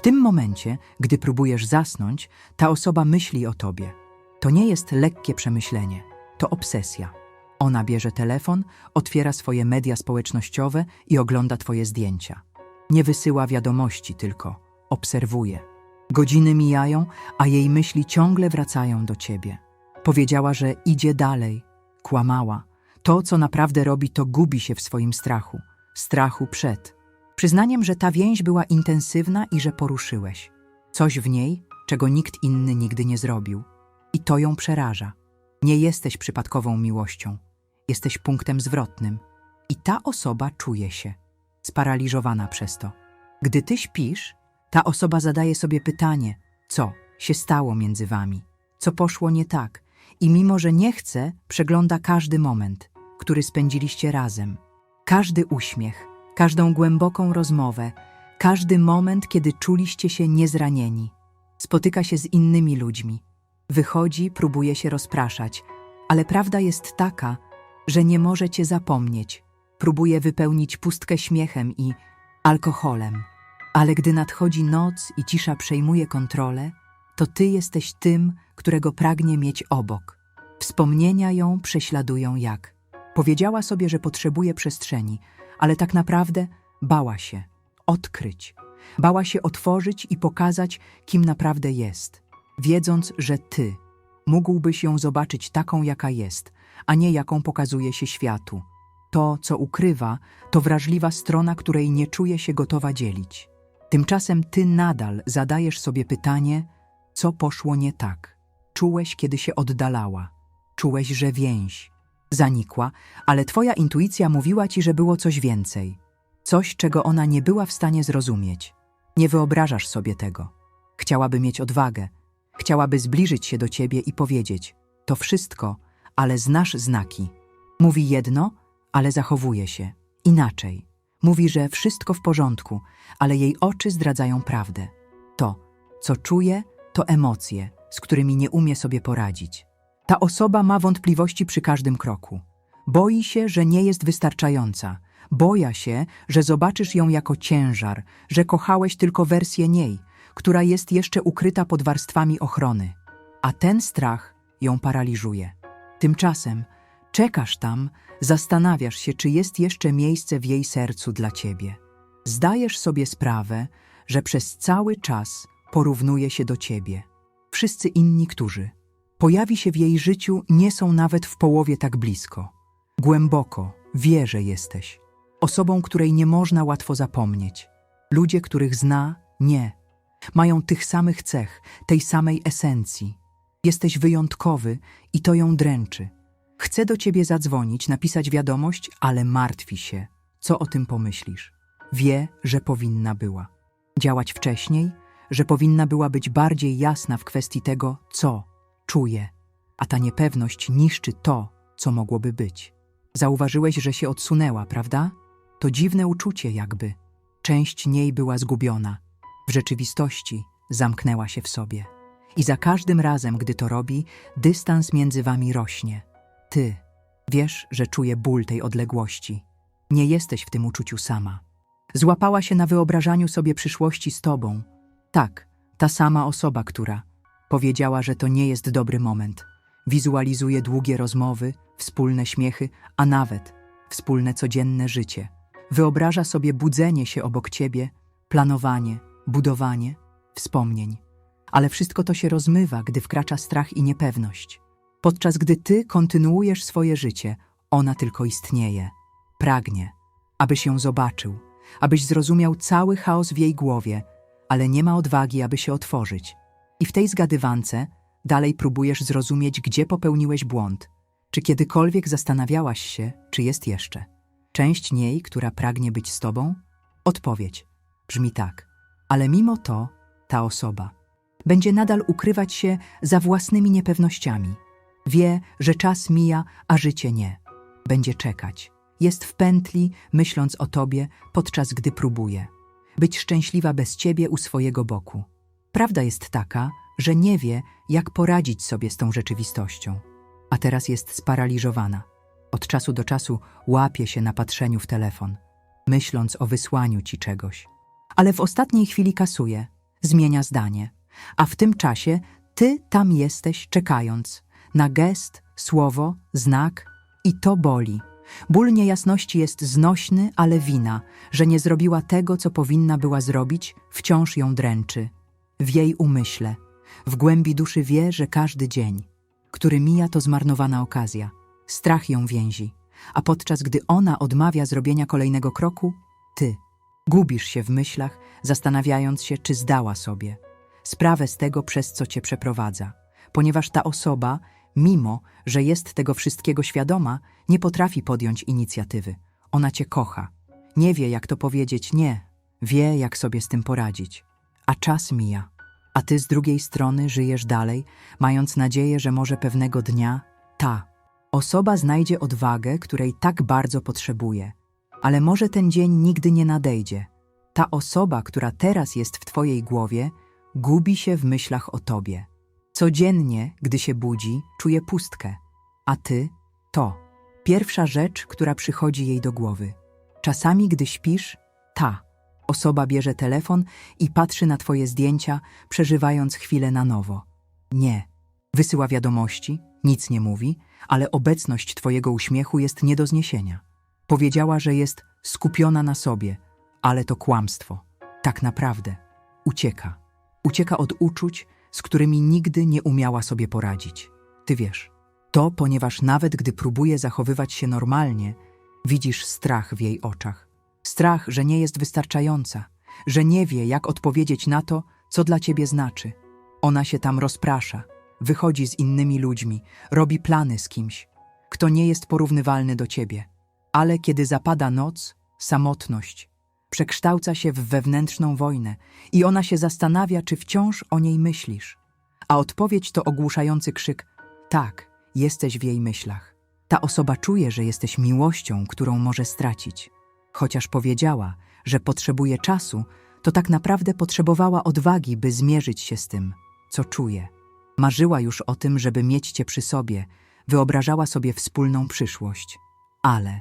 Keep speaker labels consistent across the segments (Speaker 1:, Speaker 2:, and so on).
Speaker 1: W tym momencie, gdy próbujesz zasnąć, ta osoba myśli o tobie. To nie jest lekkie przemyślenie, to obsesja. Ona bierze telefon, otwiera swoje media społecznościowe i ogląda twoje zdjęcia. Nie wysyła wiadomości, tylko obserwuje. Godziny mijają, a jej myśli ciągle wracają do ciebie. Powiedziała, że idzie dalej. Kłamała. To, co naprawdę robi, to gubi się w swoim strachu. Strachu przed. Przyznaniem, że ta więź była intensywna i że poruszyłeś. Coś w niej, czego nikt inny nigdy nie zrobił. I to ją przeraża. Nie jesteś przypadkową miłością. Jesteś punktem zwrotnym. I ta osoba czuje się sparaliżowana przez to. Gdy ty śpisz, ta osoba zadaje sobie pytanie, co się stało między wami, co poszło nie tak, i mimo że nie chce, przegląda każdy moment, który spędziliście razem. Każdy uśmiech, każdą głęboką rozmowę, każdy moment, kiedy czuliście się niezranieni. Spotyka się z innymi ludźmi. Wychodzi, próbuje się rozpraszać, ale prawda jest taka, że nie może cię zapomnieć. Próbuje wypełnić pustkę śmiechem i alkoholem. Ale gdy nadchodzi noc i cisza przejmuje kontrolę, to ty jesteś tym, którego pragnie mieć obok. Wspomnienia ją prześladują jak. Powiedziała sobie, że potrzebuje przestrzeni, ale tak naprawdę bała się odkryć. Bała się otworzyć i pokazać, kim naprawdę jest, wiedząc, że ty mógłbyś ją zobaczyć taką, jaka jest, a nie jaką pokazuje się światu. To, co ukrywa, to wrażliwa strona, której nie czuje się gotowa dzielić. Tymczasem ty nadal zadajesz sobie pytanie, co poszło nie tak. Czułeś, kiedy się oddalała. Czułeś, że więź zanikła, ale twoja intuicja mówiła ci, że było coś więcej. Coś, czego ona nie była w stanie zrozumieć. Nie wyobrażasz sobie tego. Chciałaby mieć odwagę. Chciałaby zbliżyć się do ciebie i powiedzieć: To wszystko, ale znasz znaki. Mówi jedno, ale zachowuje się inaczej. Mówi, że wszystko w porządku, ale jej oczy zdradzają prawdę. To, co czuje, to emocje, z którymi nie umie sobie poradzić. Ta osoba ma wątpliwości przy każdym kroku. Boi się, że nie jest wystarczająca. Boja się, że zobaczysz ją jako ciężar, że kochałeś tylko wersję niej, która jest jeszcze ukryta pod warstwami ochrony. A ten strach ją paraliżuje. Tymczasem czekasz tam, zastanawiasz się, czy jest jeszcze miejsce w jej sercu dla ciebie. Zdajesz sobie sprawę, że przez cały czas porównuje się do ciebie. Wszyscy inni, którzy pojawi się w jej życiu, nie są nawet w połowie tak blisko. Głęboko wie, że jesteś. Osobą, której nie można łatwo zapomnieć. Ludzie, których zna, nie. Mają tych samych cech, tej samej esencji. Jesteś wyjątkowy i to ją dręczy. Chce do ciebie zadzwonić, napisać wiadomość, ale martwi się. Co o tym pomyślisz? Wie, że powinna była działać wcześniej, że powinna była być bardziej jasna w kwestii tego, co czuje, a ta niepewność niszczy to, co mogłoby być. Zauważyłeś, że się odsunęła, prawda? To dziwne uczucie, jakby część niej była zgubiona. W rzeczywistości zamknęła się w sobie. I za każdym razem, gdy to robi, dystans między wami rośnie. Ty wiesz, że czuje ból tej odległości. Nie jesteś w tym uczuciu sama. Złapała się na wyobrażaniu sobie przyszłości z tobą. Tak, ta sama osoba, która powiedziała, że to nie jest dobry moment. Wizualizuje długie rozmowy, wspólne śmiechy, a nawet wspólne codzienne życie. Wyobraża sobie budzenie się obok ciebie, planowanie, budowanie wspomnień. Ale wszystko to się rozmywa, gdy wkracza strach i niepewność. Podczas gdy ty kontynuujesz swoje życie, ona tylko istnieje. Pragnie, abyś ją zobaczył, abyś zrozumiał cały chaos w jej głowie, ale nie ma odwagi, aby się otworzyć. I w tej zgadywance dalej próbujesz zrozumieć, gdzie popełniłeś błąd. Czy kiedykolwiek zastanawiałaś się, czy jest jeszcze? Część niej, która pragnie być z tobą? Odpowiedź brzmi tak. Ale mimo to, ta osoba będzie nadal ukrywać się za własnymi niepewnościami. Wie, że czas mija, a życie nie. Będzie czekać. Jest w pętli, myśląc o tobie, podczas gdy próbuje być szczęśliwa bez ciebie u swojego boku. Prawda jest taka, że nie wie, jak poradzić sobie z tą rzeczywistością, a teraz jest sparaliżowana. Od czasu do czasu łapie się na patrzeniu w telefon, myśląc o wysłaniu ci czegoś. Ale w ostatniej chwili kasuje. zmienia zdanie. A w tym czasie ty tam jesteś czekając na gest, słowo, znak i to boli. Ból niejasności jest znośny, ale wina, że nie zrobiła tego, co powinna była zrobić, wciąż ją dręczy. W jej umyśle, w głębi duszy wie, że każdy dzień, który mija, to zmarnowana okazja. Strach ją więzi, a podczas gdy ona odmawia zrobienia kolejnego kroku, ty gubisz się w myślach, zastanawiając się, czy zdała sobie sprawę z tego, przez co cię przeprowadza, ponieważ ta osoba, mimo że jest tego wszystkiego świadoma, nie potrafi podjąć inicjatywy. Ona cię kocha. Nie wie, jak to powiedzieć nie, wie, jak sobie z tym poradzić. A czas mija. A ty z drugiej strony żyjesz dalej, mając nadzieję, że może pewnego dnia ta osoba znajdzie odwagę, której tak bardzo potrzebuje. Ale może ten dzień nigdy nie nadejdzie. Ta osoba, która teraz jest w twojej głowie, gubi się w myślach o tobie. Codziennie, gdy się budzi, czuje pustkę. A ty to pierwsza rzecz, która przychodzi jej do głowy. Czasami, gdy śpisz, ta osoba bierze telefon i patrzy na twoje zdjęcia, przeżywając chwilę na nowo. Nie. Wysyła wiadomości, nic nie mówi, ale obecność twojego uśmiechu jest nie do zniesienia. Powiedziała, że jest skupiona na sobie, ale to kłamstwo. Tak naprawdę ucieka. Ucieka od uczuć, z którymi nigdy nie umiała sobie poradzić. Ty wiesz, to ponieważ nawet gdy próbuje zachowywać się normalnie, widzisz strach w jej oczach. Strach, że nie jest wystarczająca, że nie wie, jak odpowiedzieć na to, co dla ciebie znaczy. Ona się tam rozprasza, wychodzi z innymi ludźmi, robi plany z kimś, kto nie jest porównywalny do ciebie. Ale kiedy zapada noc, samotność przekształca się w wewnętrzną wojnę i ona się zastanawia, czy wciąż o niej myślisz. A odpowiedź to ogłuszający krzyk: tak, jesteś w jej myślach. Ta osoba czuje, że jesteś miłością, którą może stracić. Chociaż powiedziała, że potrzebuje czasu, to tak naprawdę potrzebowała odwagi, by zmierzyć się z tym, co czuje. Marzyła już o tym, żeby mieć cię przy sobie, wyobrażała sobie wspólną przyszłość. Ale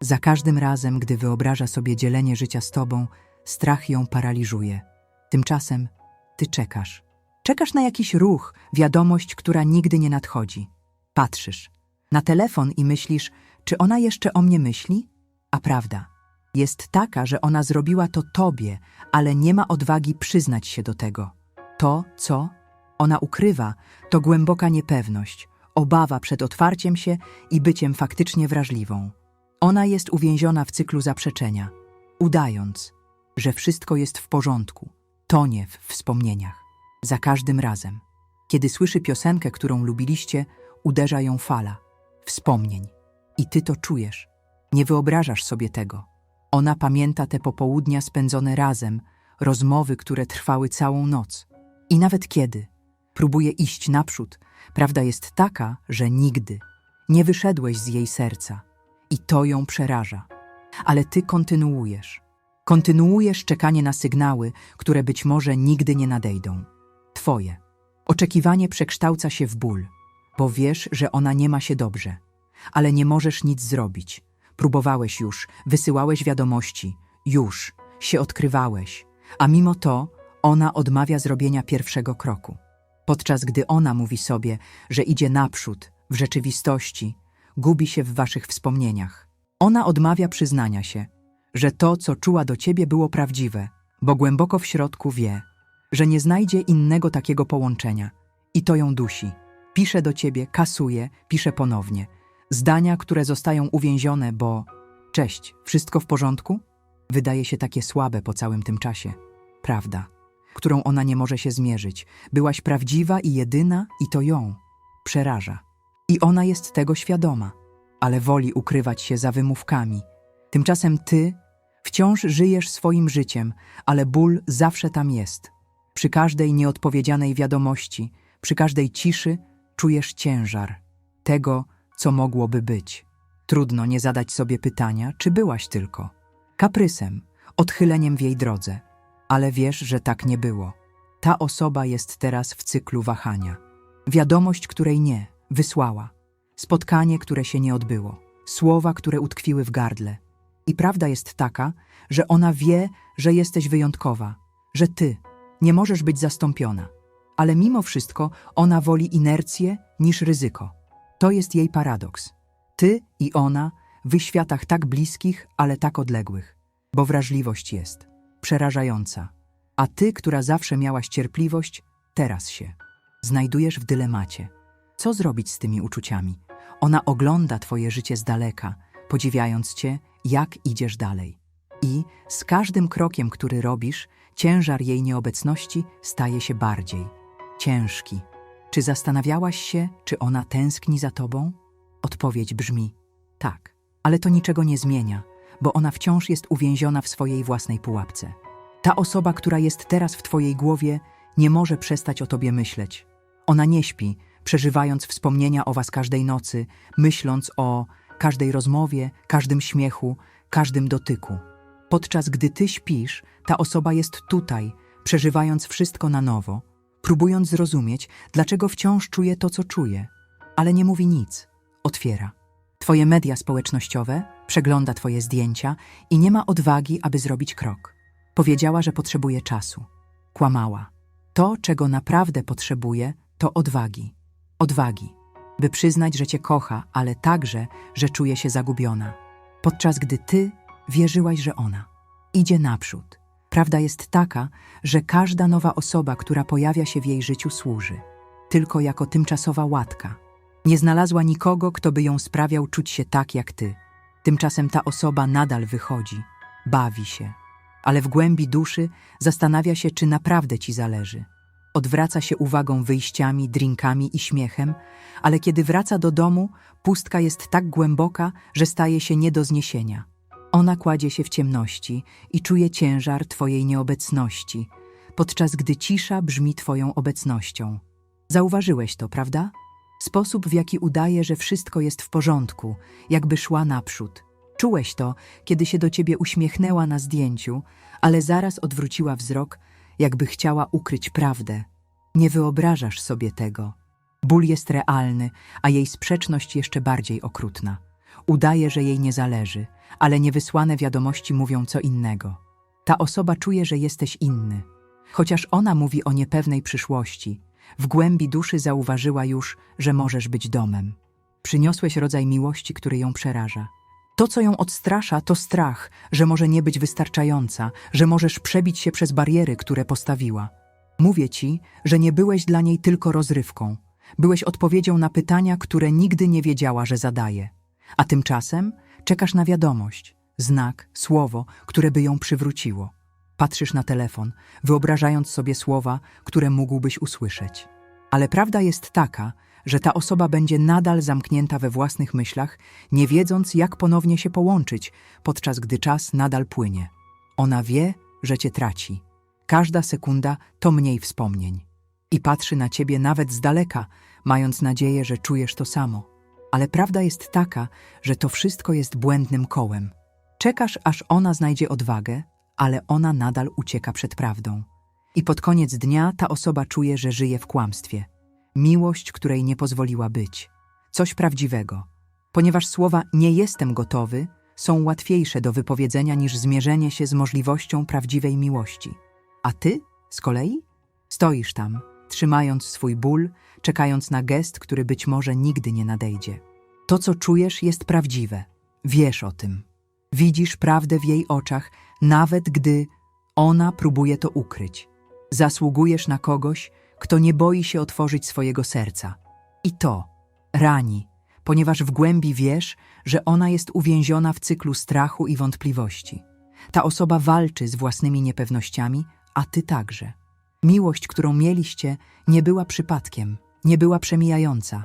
Speaker 1: za każdym razem, gdy wyobraża sobie dzielenie życia z tobą, strach ją paraliżuje. Tymczasem ty czekasz. Czekasz na jakiś ruch, wiadomość, która nigdy nie nadchodzi. Patrzysz na telefon i myślisz, czy ona jeszcze o mnie myśli? A prawda jest taka, że ona zrobiła to tobie, ale nie ma odwagi przyznać się do tego. To, co ona ukrywa, to głęboka niepewność, obawa przed otwarciem się i byciem faktycznie wrażliwą. Ona jest uwięziona w cyklu zaprzeczenia, udając, że wszystko jest w porządku, tonie w wspomnieniach. Za każdym razem, kiedy słyszy piosenkę, którą lubiliście, uderza ją fala wspomnień. I ty to czujesz. Nie wyobrażasz sobie tego. Ona pamięta te popołudnia spędzone razem, rozmowy, które trwały całą noc. I nawet kiedy próbuje iść naprzód, prawda jest taka, że nigdy nie wyszedłeś z jej serca. I to ją przeraża. Ale ty kontynuujesz. Kontynuujesz czekanie na sygnały, które być może nigdy nie nadejdą. Twoje. Oczekiwanie przekształca się w ból, bo wiesz, że ona nie ma się dobrze, ale nie możesz nic zrobić. Próbowałeś już, wysyłałeś wiadomości, już się odkrywałeś, a mimo to ona odmawia zrobienia pierwszego kroku. Podczas gdy ona mówi sobie, że idzie naprzód, w rzeczywistości, gubi się w waszych wspomnieniach. Ona odmawia przyznania się, że to, co czuła do ciebie, było prawdziwe, bo głęboko w środku wie, że nie znajdzie innego takiego połączenia i to ją dusi. Pisze do ciebie, kasuje, pisze ponownie. Zdania, które zostają uwięzione, bo cześć, wszystko w porządku? Wydaje się takie słabe po całym tym czasie. Prawda, którą ona nie może się zmierzyć. Byłaś prawdziwa i jedyna, i to ją przeraża. I ona jest tego świadoma, ale woli ukrywać się za wymówkami. Tymczasem ty wciąż żyjesz swoim życiem, ale ból zawsze tam jest. Przy każdej nieodpowiedzianej wiadomości, przy każdej ciszy czujesz ciężar tego, co mogłoby być. Trudno nie zadać sobie pytania, czy byłaś tylko kaprysem, odchyleniem w jej drodze, ale wiesz, że tak nie było. Ta osoba jest teraz w cyklu wahania. Wiadomość, której nie, wysłała. Spotkanie, które się nie odbyło. Słowa, które utkwiły w gardle. I prawda jest taka, że ona wie, że jesteś wyjątkowa, że ty Nie możesz być zastąpiona. Ale mimo wszystko ona woli inercję niż ryzyko. To jest jej paradoks. Ty i ona w światach tak bliskich, ale tak odległych. Bo wrażliwość jest przerażająca. A ty, która zawsze miałaś cierpliwość, teraz się znajdujesz w dylemacie. Co zrobić z tymi uczuciami? Ona ogląda twoje życie z daleka, podziwiając cię, jak idziesz dalej. I z każdym krokiem, który robisz, ciężar jej nieobecności staje się bardziej ciężki. Czy zastanawiałaś się, czy ona tęskni za tobą? Odpowiedź brzmi: tak, ale to niczego nie zmienia, bo ona wciąż jest uwięziona w swojej własnej pułapce. Ta osoba, która jest teraz w twojej głowie, nie może przestać o tobie myśleć. Ona nie śpi, przeżywając wspomnienia o was każdej nocy, myśląc o każdej rozmowie, każdym śmiechu, każdym dotyku. Podczas gdy ty śpisz, ta osoba jest tutaj, przeżywając wszystko na nowo, próbując zrozumieć, dlaczego wciąż czuje to, co czuje, ale nie mówi nic. Otwiera. Twoje media społecznościowe, przegląda twoje zdjęcia i nie ma odwagi, aby zrobić krok. Powiedziała, że potrzebuje czasu. Kłamała. To, czego naprawdę potrzebuje, to odwagi. Odwagi, by przyznać, że cię kocha, ale także, że czuje się zagubiona. Podczas gdy ty wierzyłaś, że ona idzie naprzód. Prawda jest taka, że każda nowa osoba, która pojawia się w jej życiu, służy tylko jako tymczasowa łatka. Nie znalazła nikogo, kto by ją sprawiał czuć się tak jak ty. Tymczasem ta osoba nadal wychodzi, bawi się, ale w głębi duszy zastanawia się, czy naprawdę ci zależy. Odwraca się uwagą wyjściami, drinkami i śmiechem, ale kiedy wraca do domu, pustka jest tak głęboka, że staje się nie do zniesienia. Ona kładzie się w ciemności i czuje ciężar Twojej nieobecności, podczas gdy cisza brzmi Twoją obecnością. Zauważyłeś to, prawda? Sposób, w jaki udaje, że wszystko jest w porządku, jakby szła naprzód. Czułeś to, kiedy się do ciebie uśmiechnęła na zdjęciu, ale zaraz odwróciła wzrok, jakby chciała ukryć prawdę. Nie wyobrażasz sobie tego. Ból jest realny, a jej sprzeczność jeszcze bardziej okrutna. Udaje, że jej nie zależy, ale niewysłane wiadomości mówią co innego. Ta osoba czuje, że jesteś inny. Chociaż ona mówi o niepewnej przyszłości, w głębi duszy zauważyła już, że możesz być domem. Przyniosłeś rodzaj miłości, który ją przeraża. To, co ją odstrasza, to strach, że może nie być wystarczająca, że możesz przebić się przez bariery, które postawiła. Mówię ci, że nie byłeś dla niej tylko rozrywką. Byłeś odpowiedzią na pytania, które nigdy nie wiedziała, że zadaje. A tymczasem czekasz na wiadomość, znak, słowo, które by ją przywróciło. Patrzysz na telefon, wyobrażając sobie słowa, które mógłbyś usłyszeć. Ale prawda jest taka, że ta osoba będzie nadal zamknięta we własnych myślach, nie wiedząc, jak ponownie się połączyć, podczas gdy czas nadal płynie. Ona wie, że cię traci. Każda sekunda to mniej wspomnień. I patrzy na ciebie nawet z daleka, mając nadzieję, że czujesz to samo. Ale prawda jest taka, że to wszystko jest błędnym kołem. Czekasz, aż ona znajdzie odwagę, ale ona nadal ucieka przed prawdą. I pod koniec dnia ta osoba czuje, że żyje w kłamstwie. Miłość, której nie pozwoliła być. Coś prawdziwego. Ponieważ słowa nie jestem gotowy są łatwiejsze do wypowiedzenia niż zmierzenie się z możliwością prawdziwej miłości. A ty, z kolei, stoisz tam, trzymając swój ból, czekając na gest, który być może nigdy nie nadejdzie. To, co czujesz, jest prawdziwe. Wiesz o tym. Widzisz prawdę w jej oczach, nawet gdy ona próbuje to ukryć. Zasługujesz na kogoś, kto nie boi się otworzyć swojego serca. I to rani, ponieważ w głębi wiesz, że ona jest uwięziona w cyklu strachu i wątpliwości. Ta osoba walczy z własnymi niepewnościami, a ty także. Miłość, którą mieliście, nie była przypadkiem, nie była przemijająca.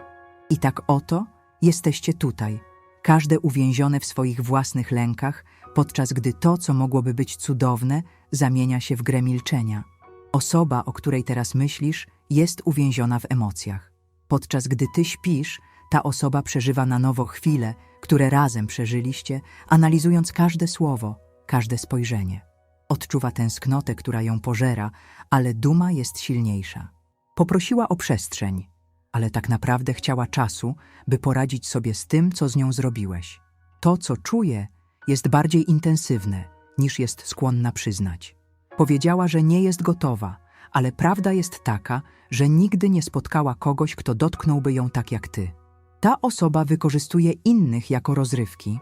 Speaker 1: I tak oto jesteście tutaj, każde uwięzione w swoich własnych lękach, podczas gdy to, co mogłoby być cudowne, zamienia się w grę milczenia. Osoba, o której teraz myślisz, jest uwięziona w emocjach. Podczas gdy ty śpisz, ta osoba przeżywa na nowo chwile, które razem przeżyliście, analizując każde słowo, każde spojrzenie. Odczuwa tęsknotę, która ją pożera, ale duma jest silniejsza. Poprosiła o przestrzeń, ale tak naprawdę chciała czasu, by poradzić sobie z tym, co z nią zrobiłeś. To, co czuje, jest bardziej intensywne, niż jest skłonna przyznać. Powiedziała, że nie jest gotowa, ale prawda jest taka, że nigdy nie spotkała kogoś, kto dotknąłby ją tak jak ty. Ta osoba wykorzystuje innych jako rozrywki,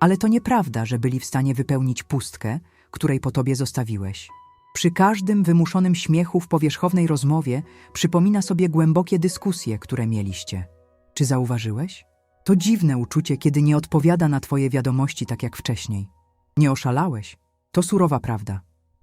Speaker 1: ale to nieprawda, że byli w stanie wypełnić pustkę, której po tobie zostawiłeś. Przy każdym wymuszonym śmiechu w powierzchownej rozmowie przypomina sobie głębokie dyskusje, które mieliście. Czy zauważyłeś? To dziwne uczucie, kiedy nie odpowiada na twoje wiadomości tak jak wcześniej. Nie oszalałeś? To surowa prawda.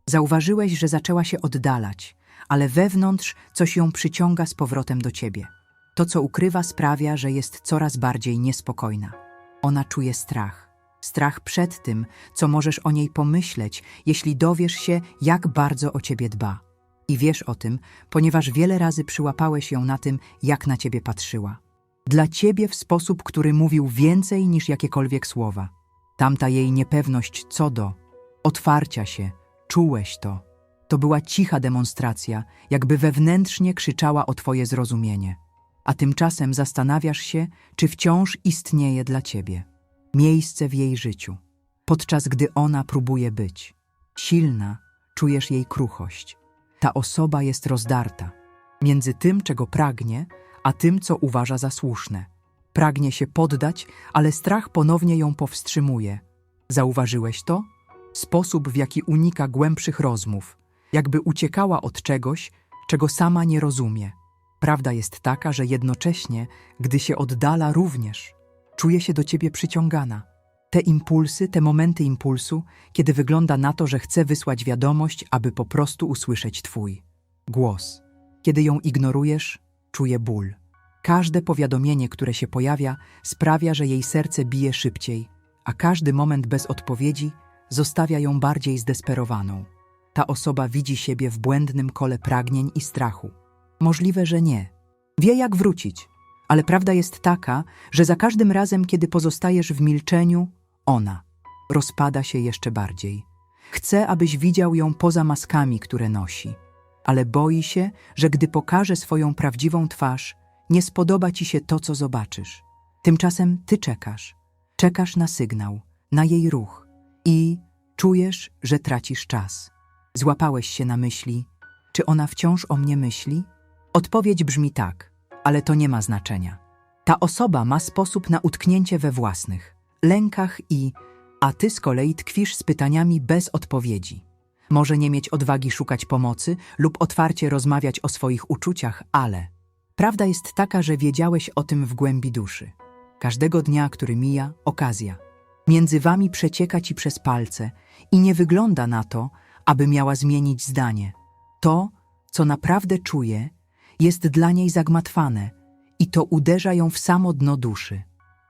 Speaker 1: Zauważyłeś, że zaczęła się oddalać, ale wewnątrz coś ją przyciąga z powrotem do ciebie. To, co ukrywa, sprawia, że jest coraz bardziej niespokojna. Ona czuje strach. Strach przed tym, co możesz o niej pomyśleć, jeśli dowiesz się, jak bardzo o ciebie dba. I wiesz o tym, ponieważ wiele razy przyłapałeś ją na tym, jak na ciebie patrzyła. Dla ciebie w sposób, który mówił więcej niż jakiekolwiek słowa. Tamta jej niepewność co do otwarcia się, czułeś to. To była cicha demonstracja, jakby wewnętrznie krzyczała o twoje zrozumienie. A tymczasem zastanawiasz się, czy wciąż istnieje dla ciebie miejsce w jej życiu. Podczas gdy ona próbuje być silna, czujesz jej kruchość. Ta osoba jest rozdarta między tym, czego pragnie, a tym, co uważa za słuszne. Pragnie się poddać, ale strach ponownie ją powstrzymuje. Zauważyłeś to? Sposób, w jaki unika głębszych rozmów, jakby uciekała od czegoś, czego sama nie rozumie. Prawda jest taka, że jednocześnie, gdy się oddala również, czuje się do ciebie przyciągana. Te impulsy, te momenty impulsu, kiedy wygląda na to, że chce wysłać wiadomość, aby po prostu usłyszeć twój głos. Kiedy ją ignorujesz, czuje ból. Każde powiadomienie, które się pojawia, sprawia, że jej serce bije szybciej, a każdy moment bez odpowiedzi zostawia ją bardziej zdesperowaną. Ta osoba widzi siebie w błędnym kole pragnień i strachu. Możliwe, że nie. Wie, jak wrócić, ale prawda jest taka, że za każdym razem, kiedy pozostajesz w milczeniu, ona rozpada się jeszcze bardziej. Chce, abyś widział ją poza maskami, które nosi, ale boi się, że gdy pokaże swoją prawdziwą twarz, nie spodoba ci się to, co zobaczysz. Tymczasem ty czekasz. Czekasz na sygnał, na jej ruch i czujesz, że tracisz czas. Złapałeś się na myśli, czy ona wciąż o mnie myśli? Odpowiedź brzmi tak, ale to nie ma znaczenia. Ta osoba ma sposób na utknięcie we własnych lękach i, a ty z kolei tkwisz z pytaniami bez odpowiedzi. Może nie mieć odwagi szukać pomocy lub otwarcie rozmawiać o swoich uczuciach, ale prawda jest taka, że wiedziałeś o tym w głębi duszy. Każdego dnia, który mija, okazja. Między wami przecieka ci przez palce i nie wygląda na to, aby miała zmienić zdanie. To, co naprawdę czuje, jest dla niej zagmatwane i to uderza ją w samo dno duszy.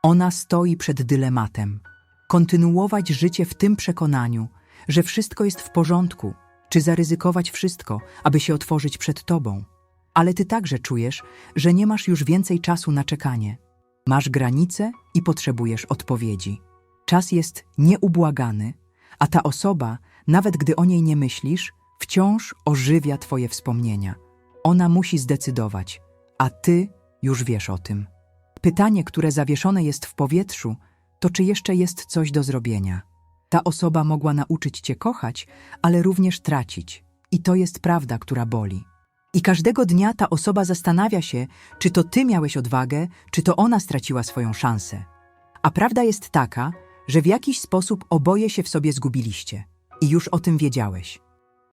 Speaker 1: Ona stoi przed dylematem. Kontynuować życie w tym przekonaniu, że wszystko jest w porządku, czy zaryzykować wszystko, aby się otworzyć przed tobą. Ale ty także czujesz, że nie masz już więcej czasu na czekanie. Masz granice i potrzebujesz odpowiedzi. Czas jest nieubłagany, a ta osoba, nawet gdy o niej nie myślisz, wciąż ożywia twoje wspomnienia. Ona musi zdecydować, a ty już wiesz o tym. Pytanie, które zawieszone jest w powietrzu, to czy jeszcze jest coś do zrobienia. Ta osoba mogła nauczyć cię kochać, ale również tracić. I to jest prawda, która boli. I każdego dnia ta osoba zastanawia się, czy to ty miałeś odwagę, czy to ona straciła swoją szansę. A prawda jest taka, że w jakiś sposób oboje się w sobie zgubiliście. I już o tym wiedziałeś.